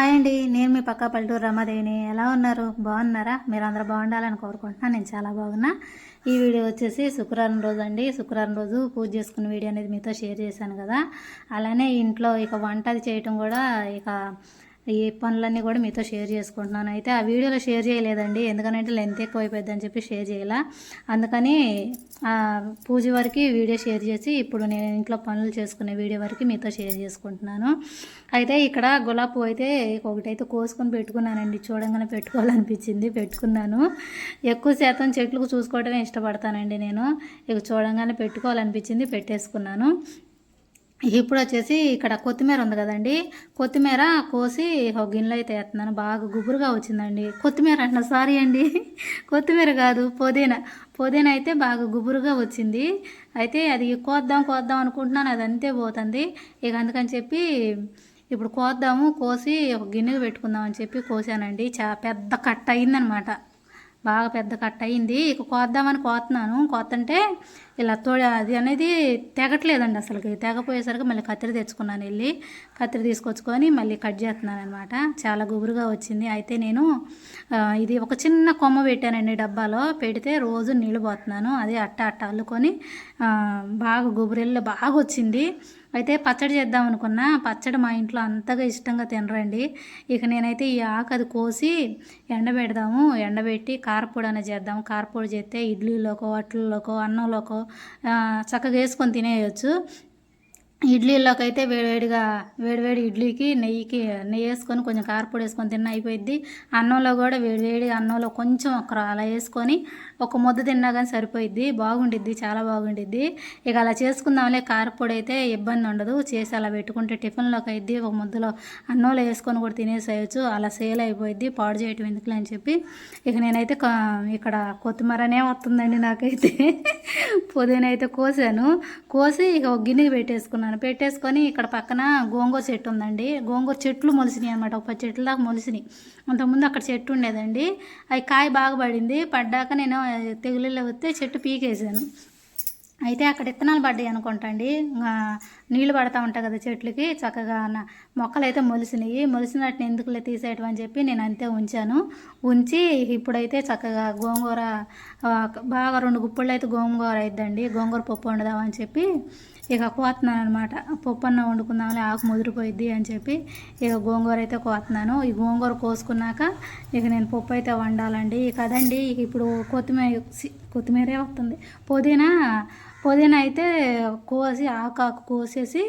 Hi అండి నేను మీ పక్క పల్లెటూరు రమాదేవిని. ఎలా ఉన్నారు? బాగున్నారా? మీరు అందరూ బాగుండాలని కోరుకుంటున్నాను. నేను చాలా బాగున్నా. ఈ వీడియో వచ్చేసి శుక్రవారం రోజు అండి. శుక్రవారం రోజు పూజ చేసుకున్న వీడియో అనేది మీతో షేర్ చేశాను కదా. అలానే ఇంట్లో ఇక వంట అది చేయటం కూడా ఇక ఈ పనులన్నీ కూడా మీతో షేర్ చేసుకుంటున్నాను. అయితే ఆ వీడియోలో షేర్ చేయలేదండి. ఎందుకంటే లెంత్ ఎక్కువ అయిపోద్దని చెప్పి షేర్ చేయాల. అందుకని ఆ పూజ వరకు వీడియో షేర్ చేసి ఇప్పుడు నేను ఇంట్లో పనులు చేసుకునే వీడియో వరకు మీతో షేర్ చేసుకుంటున్నాను. అయితే ఇక్కడ గులాబ్ పువ్వు అయితే ఒకటైతే కోసుకొని పెట్టుకున్నానండి. చూడంగానే పెట్టుకోవాలనిపించింది. పెట్టుకున్నాను. ఎక్కువ శాతం చెట్లకు చూసుకోవడమే ఇష్టపడతానండి నేను. ఇక చూడంగానే పెట్టుకోవాలనిపించింది. పెట్టేసుకున్నాను. ఇప్పుడు వచ్చేసి ఇక్కడ కొత్తిమీర ఉంది కదండి. కొత్తిమీర కోసి ఒక గిన్నెలో అయితే వేస్తున్నాను. బాగా గుబురుగా వచ్చిందండి. కొత్తిమీర అంటున్నా సారీ అండి. కొత్తిమీర కాదు పుదీనా. పుదీనా అయితే బాగా గుబురుగా వచ్చింది. అయితే అది కోద్దాం కోద్దాం అనుకుంటున్నాను. అది అంతే పోతుంది. ఇక అందుకని చెప్పి ఇప్పుడు కోద్దాము కోసి ఒక గిన్నెకు పెట్టుకుందాం అని చెప్పి కోసానండి. చా పెద్ద కట్ట అయిందనమాట. బాగా పెద్ద కట్ అయింది ఇక కోద్దామని కోతున్నాను కోతంటే ఇలా తోడ అది అనేది తెగట్లేదండి అసలుకి. తెగపోయేసరికి మళ్ళీ కత్తిరి తెచ్చుకున్నాను వెళ్ళి. కత్తిరి తీసుకొచ్చుకొని మళ్ళీ కట్ చేస్తున్నాను అనమాట చాలా గుబురుగా వచ్చింది. అయితే నేను ఇది ఒక చిన్న కొమ్మ పెట్టానండి డబ్బాలో. పెడితే రోజు నీళ్ళు పోతున్నాను. అది అట్ట అట్ట అల్లుకొని బాగా గుబురెళ్ళు బాగా వచ్చింది. అయితే పచ్చడి చేద్దాం అనుకున్నా. పచ్చడి మా ఇంట్లో అంతగా ఇష్టంగా తినరండి. ఇక నేనైతే ఈ ఆకు అది కోసి ఎండబెడదాము. ఎండబెట్టి కారపొడి అనేది చేద్దాం. కారపొడి చేస్తే ఇడ్లీలోకో అట్లలోకో అన్నంలోకో చక్కగా వేసుకొని తినేయచ్చు. ఇడ్లీలోకి అయితే వేడివేడిగా వేడివేడి ఇడ్లీకి నెయ్యికి నెయ్యి వేసుకొని కొంచెం కారపొడి వేసుకొని తిన్న అయిపోయింది అన్నంలో కూడా వేడివేడి అన్నంలో కొంచెం ఒక అలా వేసుకొని ఒక ముద్ద తిన్నా కానీ సరిపోయిద్ది. బాగుండిద్ది చాలా బాగుండిద్ది. ఇక అలా చేసుకుందాంలే కారపొడి అయితే ఇబ్బంది ఉండదు. చేసి అలా పెట్టుకుంటే టిఫిన్లోకి అయిద్ది ఒక ముద్దలో అన్నంలో వేసుకొని కూడా తినేసేయచ్చు. అలా సేల్ అయిపోయిద్ది పాడు చేయటం ఎందుకులే అని చెప్పి. ఇక నేనైతే ఇక్కడ కొత్తిమీరనే వస్తుందండి నాకైతే. పుదీనా అయితే కోసాను. కోసి ఇక ఒక గిన్నెకి పెట్టేసుకున్నాను. పెట్టేసుకొని ఇక్కడ పక్కన గోంగూర చెట్టు ఉందండి. గోంగూర చెట్లు మొలిసినాయి అనమాట ఒక పది చెట్ల దాకా మొలిసినాయి. అంతకుముందు అక్కడ చెట్టు ఉండేదండి. అవి కాయ బాగా పడింది. పడ్డాక నేను తెగులలో వస్తే చెట్టు పీకేసాను అయితే అక్కడ విత్తనాలు పడ్డాయి అనుకుంటా అండి. నీళ్ళు పడతా ఉంటాయి కదా చెట్లకి. చక్కగా నా మొక్కలు అయితే మొలిసినాయి. మొలిసినట్టు ఎందుకులే తీసేయటం అని చెప్పి నేను అంతే ఉంచాను. ఉంచి ఇప్పుడైతే చక్కగా గోంగూర బాగా రెండు గుప్పళ్ళు అయితే గోంగూర అయిద్దండి. గోంగూర పప్పు వండుదామని చెప్పి ఇక కోతున్నాను అనమాట పప్పు అన్న వండుకుందాంలే ఆకు ముదిరిపోయిద్ది అని చెప్పి ఇక గోంగూర అయితే కోతున్నాను. ఈ గోంగూర కోసుకున్నాక ఇక నేను పప్పు అయితే వండాలండి. ఇక అదండి ఇక ఇప్పుడు కొత్తిమీర సి- కొత్తిమీరే వస్తుంది. పుదీనా పుదీనా అయితే కోసి ఆకు ఆకు కోసేసి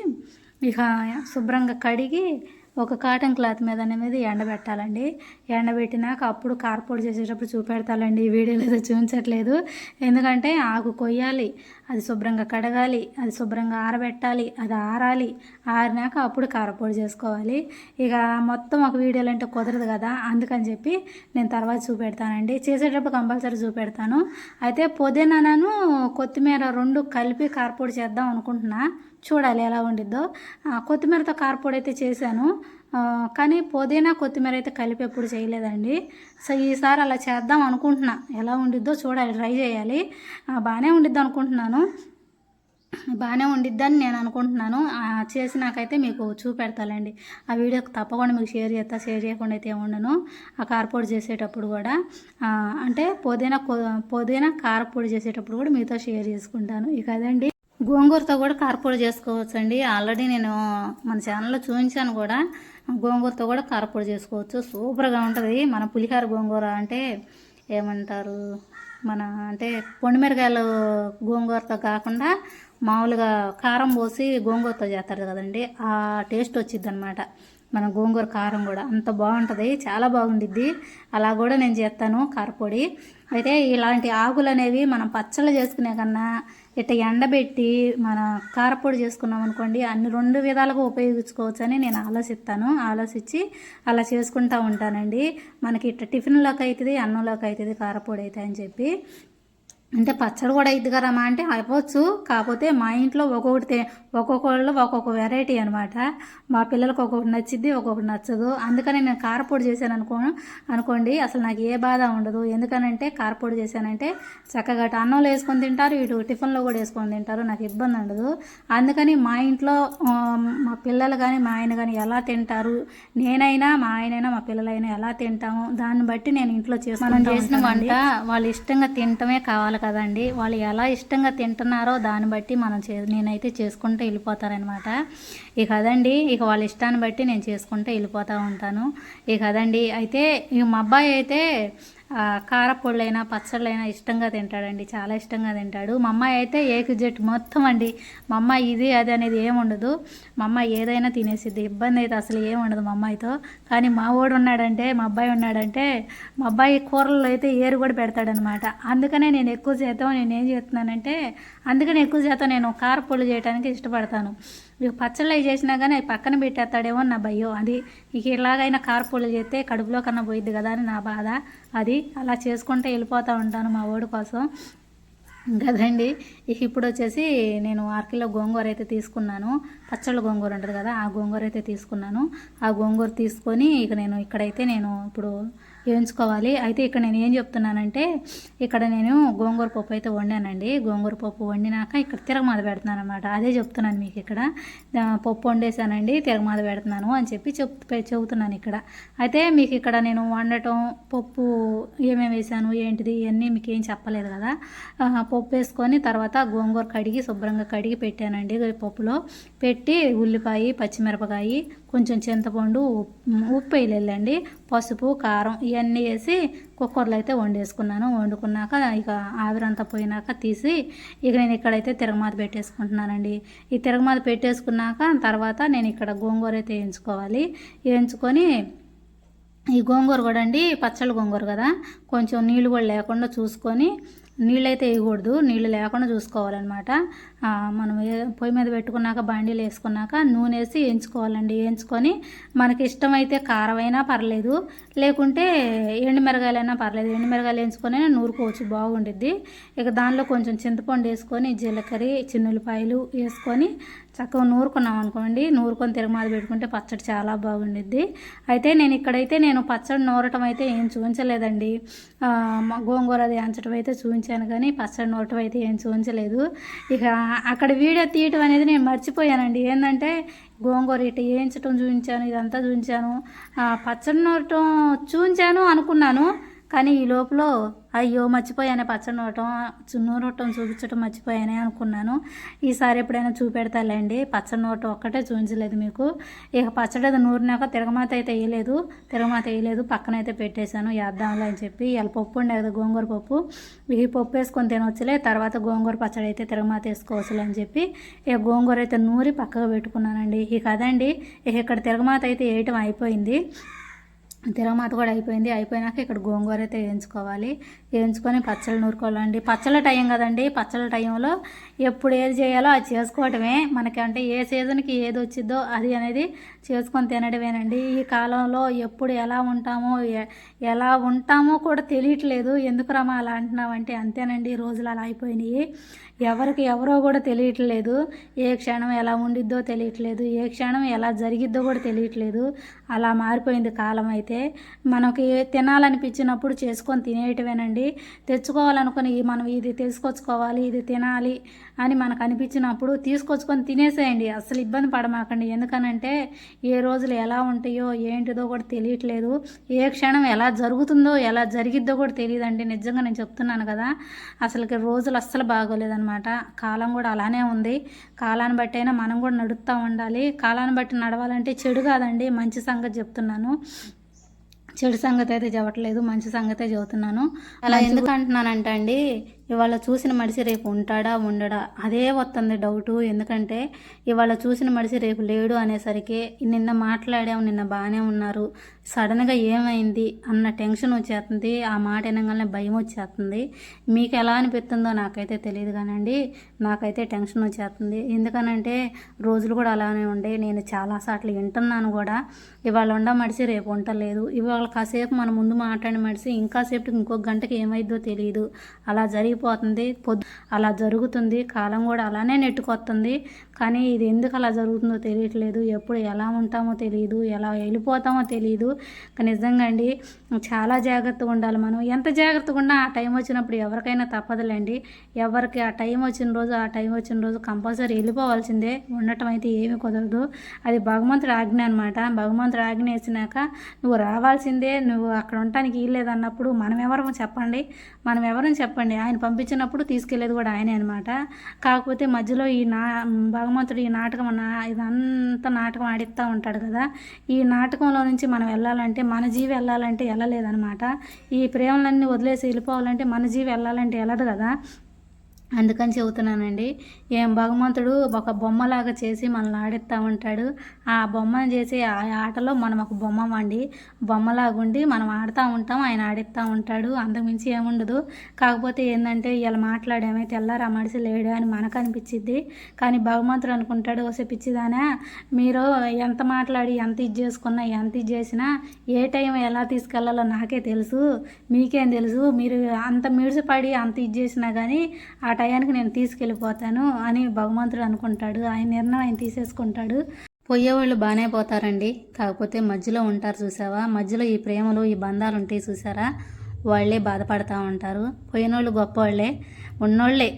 ఇక శుభ్రంగా కడిగి ఒక కాటన్ క్లాత్ మీద అనేది ఎండబెట్టాలండి. ఎండబెట్టినాక అప్పుడు కార్పొడి చేసేటప్పుడు చూపెడతాలండి. ఈ వీడియోలో అయితే చూపించట్లేదు. ఎందుకంటే ఆకు కొయ్యాలి అది శుభ్రంగా కడగాలి అది శుభ్రంగా ఆరబెట్టాలి అది ఆరాలి ఆరినాక అప్పుడు కారపొడి చేసుకోవాలి. ఇక మొత్తం ఒక వీడియోలు అంటే కుదరదు కదా అందుకని చెప్పి నేను తర్వాత చూపెడతానండి. చేసేటప్పుడు కంపల్సరీ చూపెడతాను. అయితే పుదీనాను కొత్తిమీర రెండు కలిపి కారపొడి చేద్దాం అనుకుంటున్నా. చూడాలి ఎలా ఉండిద్దో. కొత్తిమీరతో కారపొడి అయితే చేశాను కానీ పుదీనా కొత్తిమీర అయితే కలిపి ఎప్పుడు చేయలేదండి. సో ఈసారి అలా చేద్దాం అనుకుంటున్నా. ఎలా ఉండిద్దో చూడాలి ట్రై చేయాలి. బాగానే ఉండిద్ది అనుకుంటున్నాను. బాగానే ఉండిద్దని నేను అనుకుంటున్నాను. చేసి చేసినాకైతే మీకు చూపెడతాలండి. ఆ వీడియో తప్పకుండా మీకు షేర్ చేస్తా షేర్ చేయకుండా అయితే ఉండను. ఆ కారపొడి చేసేటప్పుడు కూడా. అంటే పుదీనా పుదీనా కారపొడి చేసేటప్పుడు కూడా మీతో షేర్ చేసుకుంటాను. ఇక అదండి. గోంగూరతో కూడా కారపొడి చేసుకోవచ్చు అండి ఆల్రెడీ నేను మన ఛానల్లో చూపించాను కూడా. గోంగూరతో కూడా కారపొడి చేసుకోవచ్చు. సూపర్గా ఉంటుంది. మన పులిహార గోంగూర అంటే ఏమంటారు? మన అంటే పొండిమిరకాయలు గోంగూరతో కాకుండా మామూలుగా కారం పోసి గోంగూరతో చేస్తారు కదండి. ఆ టేస్ట్ వచ్చింది అనమాట మన గోంగూర కారం కూడా అంత బాగుంటుంది. చాలా బాగుండిద్ది. అలా కూడా నేను చేస్తాను కారపొడి అయితే ఇలాంటి ఆకులు అనేవి మనం పచ్చళ్ళు చేసుకునే కన్నా ఇట్ట ఎండబెట్టి మన కారపొడి చేసుకున్నాం అనుకోండి అన్ని రెండు విధాలుగా ఉపయోగించుకోవచ్చు అని నేను ఆలోచిస్తాను. ఆలోచించి అలా చేసుకుంటూ ఉంటానండి. మనకి ఇట్ట టిఫిన్లోకి అవుతుంది అన్నంలోకి అవుతుంది కారపొడి అయితే అని చెప్పి. అంటే పచ్చడి కూడా అయింది కదమ్మా అంటే అయిపోవచ్చు. కాకపోతే మా ఇంట్లో ఒక్కొక్కటి ఒక్కొక్కళ్ళు ఒక్కొక్క వెరైటీ అనమాట మా పిల్లలకు ఒక్కొక్కటి నచ్చిద్ది ఒక్కొక్కటి నచ్చదు. అందుకని నేను కారపొడి చేశాను అనుకో అనుకోండి. అసలు నాకు ఏ బాధ ఉండదు. ఎందుకనంటే కారపొడి చేశానంటే చక్కగా అన్నంలో వేసుకొని తింటారు ఇటు టిఫిన్లో కూడా వేసుకొని తింటారు. నాకు ఇబ్బంది ఉండదు. అందుకని మా ఇంట్లో మా పిల్లలు కానీ మా ఆయన కానీ ఎలా తింటారు? నేనైనా మా ఆయనైనా మా పిల్లలైనా ఎలా తింటాము? దాన్ని బట్టి నేను ఇంట్లో చేసి మనం చేసిన వంట వాళ్ళు ఇష్టంగా తినటమే కావాలి కదండి. వాళ్ళు ఎలా ఇష్టంగా తింటున్నారో దాన్ని బట్టి మనం చే నేనైతే చేసుకుంటూ వెళ్ళిపోతారనమాట ఇక అదండి ఇక వాళ్ళ ఇష్టాన్ని బట్టి నేను చేసుకుంటూ వెళ్ళిపోతూ ఉంటాను. ఇక అదండి అయితే ఇక మా అబ్బాయి అయితే కారపొళ్ళైనా పచ్చళ్ళైనా ఇష్టంగా తింటాడండి. చాలా ఇష్టంగా తింటాడు. మా అమ్మాయి అయితే ఏకు జెట్ మొత్తం అండి. మా అమ్మాయి ఇది అది అనేది ఏముండదు మా అమ్మాయి ఏదైనా తినేసిద్ది. ఇబ్బంది అయితే అసలు ఏముండదు మా అమ్మాయితో. కానీ మా వాడు ఉన్నాడంటే మా అబ్బాయి ఉన్నాడంటే మా అబ్బాయి కూరల్లో అయితే ఏరు కూడా పెడతాడనమాట. అందుకనే నేను ఎక్కువ శాతం నేను ఏం చేస్తున్నానంటే అందుకని ఎక్కువ శాతం నేను కారపొళ్ళు చేయడానికి ఇష్టపడతాను. ఇక పచ్చళ్ళు అవి చేసినా కానీ అవి పక్కన పెట్టేస్తాడేమో నా భయం. అది ఇక ఇలాగైనా కారపొళ్ళు చేస్తే కడుపులో కన్నా పోయిద్ది కదా అని నా బాధ. అది అలా చేసుకుంటే వెళ్ళిపోతూ ఉంటాను మా ఓడి కోసం. కదండి ఇప్పుడు వచ్చేసి నేను ఆర్కిలో గోంగూర అయితే తీసుకున్నాను. పచ్చళ్ళ గోంగూర ఉంటుంది కదా ఆ గోంగూర అయితే తీసుకున్నాను. ఆ గోంగూర తీసుకొని ఇక నేను ఇక్కడైతే నేను ఇప్పుడు వేయించుకోవాలి. అయితే ఇక్కడ నేను ఏం చెప్తున్నానంటే ఇక్కడ నేను గోంగూర పప్పు అయితే వండానండి. గోంగూర పప్పు వండినాక ఇక్కడ తిరగమాద పెడుతున్నాను అనమాట అదే చెప్తున్నాను మీకు ఇక్కడ. పప్పు వండేసానండి తిరగమాద పెడుతున్నాను అని చెప్పి చెప్ చెబుతున్నాను ఇక్కడ. అయితే మీకు ఇక్కడ నేను వండటం పప్పు ఏమేమి వేసాను ఏంటిది ఇవన్నీ మీకు ఏం చెప్పలేదు కదా. పప్పు వేసుకొని తర్వాత గోంగూర కడిగి శుభ్రంగా కడిగి పెట్టానండి పప్పులో. పెట్టి ఉల్లిపాయ పచ్చిమిరపకాయ కొంచెం చింతపండు ఉప్పు ఉప్పు వేయలేదండి పసుపు కారం ఇవన్నీ వేసి కుక్కర్లో అయితే వండేసుకున్నాను. వండుకున్నాక ఇక ఆవిరంతా పోయినాక తీసి ఇక నేను ఇక్కడైతే తిరగమాత పెట్టేసుకుంటున్నానండి. ఈ తిరగమాత పెట్టేసుకున్నాక తర్వాత నేను ఇక్కడ గోంగూర అయితే వేయించుకోవాలి వేయించుకొని ఈ గోంగూర కూడా అండి పచ్చళ్ళ గోంగూర కదా కొంచెం నీళ్ళు కూడా లేకుండా చూసుకొని నీళ్ళు అయితే వేయకూడదు నీళ్ళు లేకుండా చూసుకోవాలన్నమాట. మనం పొయ్యి మీద పెట్టుకున్నాక బండిలు వేసుకున్నాక నూనె వేసి వేయించుకోవాలండి. వేయించుకొని మనకి ఇష్టమైతే కారమైనా పర్లేదు లేకుంటే ఎండుమిరగాయలైనా పర్లేదు. ఎండుమిరగాయలు వేయించుకొని నూరుకోవచ్చు బాగుండిద్ది. ఇక దానిలో కొంచెం చింతపండు వేసుకొని జీలకర్ర చిన్నులపాయలు వేసుకొని చక్కగా నూరుకున్నాం అనుకోండి. నూరుకొని తిరగమాద పెట్టుకుంటే పచ్చడి చాలా బాగుండిద్ది. అయితే నేను ఇక్కడైతే నేను పచ్చడి నూరటం అయితే ఏం చూపించలేదండి. గోంగూర అది అంచడం అయితే చూపించాను కానీ పచ్చడి నూరటం అయితే ఏం చూపించలేదు. ఇక అక్కడ వీడియో తీయటం అనేది నేను మర్చిపోయానండి. ఏంటంటే గోంగూర ఇటు వేయించటం చూపించాను ఇదంతా చూపించాను పచ్చడి నోటం చూపించాను అనుకున్నాను. కానీ ఈ లోపల అయ్యో మర్చిపోయానే పచ్చడి నూరటం చు- నూరటం చూపించటం మర్చిపోయానే అనుకున్నాను. ఈసారి ఎప్పుడైనా చూపెడతాలేండి పచ్చడి నూరటం ఒక్కటే చూపించలేదు మీకు. ఇక పచ్చడి అది నూరినాక తిరగమాత అయితే వేయలేదు. తిరగమాత వేయలేదు. పక్కన అయితే పెట్టేశాను. వేద్దాంలే అని చెప్పి ఇలా పప్పు ఉండే కదా గోంగూర పప్పు. ఈ పప్పు వేసుకొని తినవచ్చులే తర్వాత గోంగూర పచ్చడి అయితే తిరగమాత వేసుకోవచ్చులే అని చెప్పి ఇక గోంగూర అయితే నూరి పక్కగా పెట్టుకున్నానండి. ఇక అదండి. ఇక ఇక్కడ తిరగమాత అయితే వేయటం అయిపోయింది. తిరగమాత కూడా అయిపోయింది. అయిపోయినాక ఇక్కడ గోంగూర అయితే వేయించుకోవాలి. వేయించుకొని పచ్చళ్ళు నూరుకోవాలండి. పచ్చళ్ళ టైం కదండి. పచ్చళ్ళ టైంలో ఎప్పుడు ఏది చేయాలో అది చేసుకోవటమే. మనకి అంటే ఏ సీజన్కి ఏది వచ్చిద్దో అది అనేది చేసుకొని తినడమేనండి. ఈ కాలంలో ఎప్పుడు ఎలా ఉంటామో ఎలా ఉంటామో కూడా తెలియట్లేదు. ఎందుకు రమా అలా అంటున్నామంటే అంతేనండి రోజులు అలా అయిపోయినాయి. ఎవరికి ఎవరో కూడా తెలియట్లేదు. ఏ క్షణం ఎలా ఉండిద్దో తెలియట్లేదు. ఏ క్షణం ఎలా జరిగిద్దో కూడా తెలియట్లేదు. అలా మారిపోయింది కాలం అయితే. మనకి తినాలనిపించినప్పుడు చేసుకొని తినేయటమేనండి. తెచ్చుకోవాలనుకుని మనం ఇది తెలుసుకొచ్చుకోవాలి ఇది తినాలి అని మనకు అనిపించినప్పుడు తీసుకొచ్చుకొని తినేసేయండి. అసలు ఇబ్బంది పడమాకండి. ఎందుకనంటే ఏ రోజులు ఎలా ఉంటాయో ఏంటిదో కూడా తెలియట్లేదు. ఏ క్షణం ఎలా జరుగుతుందో ఎలా జరిగిద్దో కూడా తెలియదండి. నిజంగా నేను చెప్తున్నాను కదా అసలుకి రోజులు అస్సలు బాగోలేదన్నమాట. కాలం కూడా అలానే ఉంది. కాలాన్ని బట్టి అయినా మనం కూడా నడుస్తూ ఉండాలి. కాలాన్ని బట్టి నడవాలంటే చెడు కాదండి. మంచి సంగతి చెప్తున్నాను. చెడు సంగతి అయితే చెప్పట్లేదు మంచి సంగతే చెబుతున్నాను అలా ఎందుకు అంటున్నానంటే అండి ఇవాళ చూసిన మనిషి రేపు ఉంటాడా ఉండడా? అదే వస్తుంది డౌటు ఎందుకంటే ఇవాళ చూసిన మనిషి రేపు లేడు అనేసరికి నిన్న మాట్లాడాము నిన్న బాగానే ఉన్నారు. సడన్గా ఏమైంది అన్న టెన్షన్ వచ్చేస్తుంది. ఆ మాట వినగానే భయం వచ్చేస్తుంది. మీకు ఎలా అనిపిస్తుందో నాకైతే తెలియదు కానండి. నాకైతే టెన్షన్ వచ్చేస్తుంది. ఎందుకనంటే రోజులు కూడా అలానే ఉండే. నేను చాలాసార్లు వింటున్నాను కూడా. ఇవాళ ఉండ మడిసి రేపు ఉండలేదు. ఇవాళ కాసేపు మన ముందు మాట్లాడిన మడిసి ఇంకాసేపు ఇంకొక గంటకి ఏమైద్దో తెలియదు అలా జరిగి వెళ్ళిపోతుంది పొద్దు అలా జరుగుతుంది. కాలం కూడా అలానే నెట్టుకొస్తుంది. కానీ ఇది ఎందుకు అలా జరుగుతుందో తెలియట్లేదు. ఎప్పుడు ఎలా ఉంటామో తెలియదు ఎలా వెళ్ళిపోతామో తెలియదు కానీ నిజంగా అండి చాలా జాగ్రత్తగా ఉండాలి మనం. ఎంత జాగ్రత్తగా ఉన్నా ఆ టైం వచ్చినప్పుడు ఎవరికైనా తప్పదులేండి. ఎవరికి ఆ టైం వచ్చిన రోజు ఆ టైం వచ్చిన రోజు కంపల్సరీ వెళ్ళిపోవాల్సిందే. ఉండటం అయితే ఏమీ కుదరదు. అది భగవంతుడు ఆజ్ఞ అనమాట భగవంతుడు ఆజ్ఞ వేసినాక నువ్వు రావాల్సిందే. నువ్వు అక్కడ ఉండటానికి వీల్లేదన్నప్పుడు మనం ఎవరు చెప్పండి? మనం ఎవరని చెప్పండి? ఆయన పంపించినప్పుడు తీసుకెళ్ళేది కూడా ఆయనే అనమాట కాకపోతే మధ్యలో ఈ నా భగవంతుడు ఈ నాటకం నా ఇదంతా నాటకం ఆడిస్తూ ఉంటాడు కదా. ఈ నాటకంలో నుంచి మనం వెళ్ళాలంటే మన జీవి వెళ్ళాలంటే వెళ్ళలేదన్నమాట. ఈ ప్రేమలన్నీ వదిలేసి వెళ్ళిపోవాలంటే మన జీవి వెళ్ళాలంటే వెళ్ళదు కదా. అందుకని చెబుతున్నానండి ఏం భగవంతుడు ఒక బొమ్మలాగా చేసి మనల్ని ఆడిస్తూ ఉంటాడు. ఆ బొమ్మను చేసి ఆ ఆటలో మనం ఒక బొమ్మ వండి బొమ్మలాగా ఉండి మనం ఆడుతూ ఉంటాం ఆయన ఆడిస్తూ ఉంటాడు. అంతకుమించి ఏముండదు. కాకపోతే ఏంటంటే ఇలా మాట్లాడామే తెల్లారు ఆ మనిషి లేడు అని మనకు అనిపించిద్ది కానీ భగవంతుడు అనుకుంటాడు ఓసే పిచ్చిదానా మీరు ఎంత మాట్లాడి ఎంత ఇది చేసుకున్నా ఎంత ఇది చేసినా ఏ టైం ఎలా తీసుకెళ్ళాలో నాకే తెలుసు. మీకేం తెలుసు. మీరు అంత మిడిసిపడి అంత ఇది చేసినా కానీ ఆ టయానికి నేను తీసుకెళ్ళిపోతాను అని భగవంతుడు అనుకుంటాడు. ఆయన నిర్ణయం ఆయన తీసేసుకుంటాడు. పోయేవాళ్ళు బాగానే పోతారండి. కాకపోతే మధ్యలో ఉంటారు చూసావా? మధ్యలో ఈ ప్రేమలు ఈ బంధాలు ఉంటాయి చూసారా? వాళ్ళే బాధపడతా ఉంటారు. పోయినోళ్ళు గొప్పవాళ్ళే ఉన్నోళ్ళే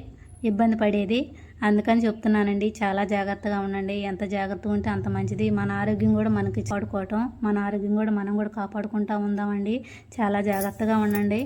ఇబ్బంది పడేది. అందుకని చెప్తున్నానండి చాలా జాగ్రత్తగా ఉండండి. ఎంత జాగ్రత్తగా ఉంటే అంత మంచిది. మన ఆరోగ్యం కూడా మనకి కాపాడుకోవటం మన ఆరోగ్యం కూడా మనం కూడా కాపాడుకుంటూ ఉందామండి. చాలా జాగ్రత్తగా ఉండండి.